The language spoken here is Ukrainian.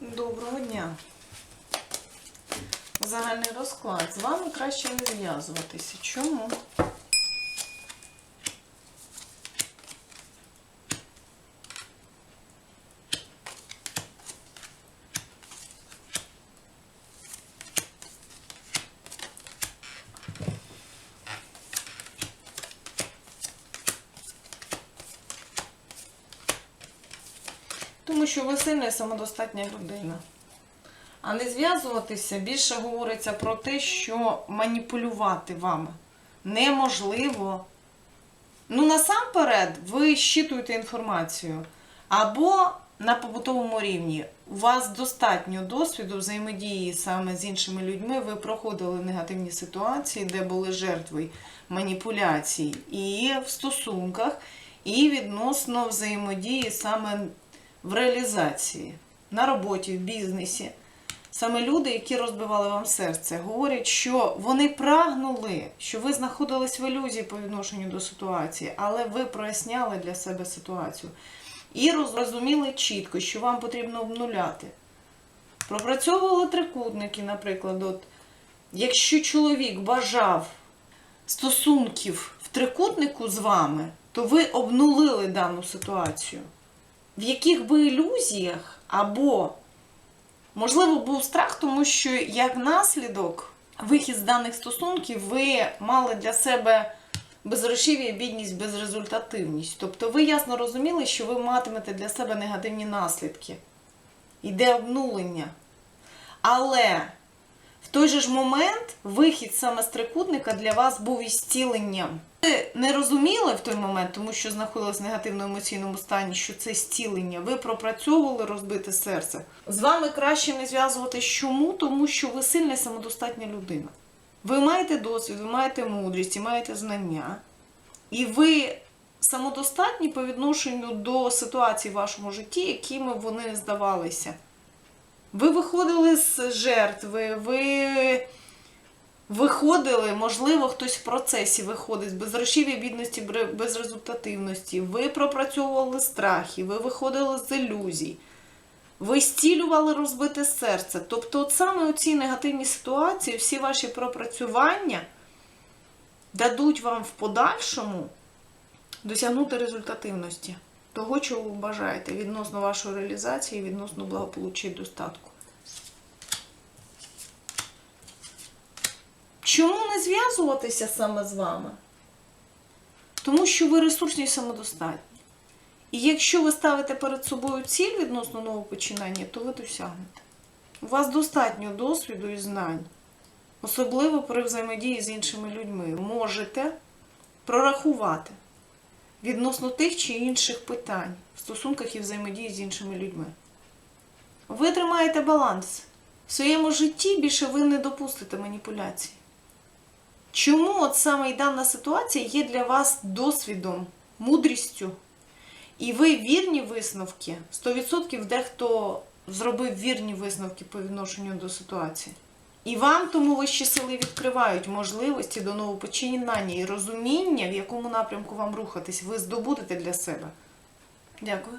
Доброго дня. Загальний розклад. З вами краще не зв'язуватися. Чому? Тому що ви сильна і самодостатня людина. А не зв'язуватися більше говориться про те, що маніпулювати вами неможливо. Ну, насамперед, ви щитуєте інформацію. Або на побутовому рівні у вас достатньо досвіду взаємодії саме з іншими людьми. Ви проходили негативні ситуації, де були жертви маніпуляцій і в стосунках, і відносно взаємодії саме в реалізації, на роботі, в бізнесі. Саме люди, які розбивали вам серце, говорять, що вони прагнули, що ви знаходились в ілюзії по відношенню до ситуації, але ви проясняли для себе ситуацію. І розуміли чітко, що вам потрібно обнуляти. Пропрацьовували трикутники, наприклад, от, якщо чоловік бажав стосунків в трикутнику з вами, то ви обнулили дану ситуацію. В яких би ілюзіях або Можливо, був страх, тому що як наслідок вихід з даних стосунків ви мали для себе безгрошів'я, бідність, безрезультативність. Тобто ви ясно розуміли, що ви матимете для себе негативні наслідки. Йде обнулення. Але в той же ж момент вихід саме з трикутника для вас був ізціленням. Ви не розуміли в той момент, тому що знаходились в негативно-емоційному стані, що це зцілення. Ви пропрацьовували розбите серце. З вами краще не зв'язуватись чому, тому що ви сильна і самодостатня людина. Ви маєте досвід, ви маєте мудрість і маєте знання. І ви самодостатні по відношенню до ситуацій в вашому житті, якими вони здавалися. Ви виходили з жертви, ви виходили, можливо, хтось в процесі виходить з безгрошів'я, бідності, бре- безрезультативності. Ви пропрацьовували страхи, ви виходили з ілюзій. Ви зцілювали розбите серце. Тобто, от саме у цій негативній ситуації всі ваші пропрацювання дадуть вам в подальшому досягнути результативності того, чого ви бажаєте відносно вашої реалізації, відносно благополуччя і достатку. Чому не зв'язуватися саме з вами? Тому що ви ресурсні і самодостатні. І якщо ви ставите перед собою ціль відносно нового починання, то ви досягнете. У вас достатньо досвіду і знань, особливо при взаємодії з іншими людьми. Можете прорахувати відносно тих чи інших питань в стосунках і взаємодії з іншими людьми. Ви тримаєте баланс. В своєму житті більше ви не допустите маніпуляцій. Чому от саме і дана ситуація є для вас досвідом, мудрістю? І ви вірні висновки, 100% дехто зробив вірні висновки по відношенню до ситуації. І вам тому вищі сили відкривають можливості до новопочинання і розуміння, в якому напрямку вам рухатись, ви здобудете для себе. Дякую.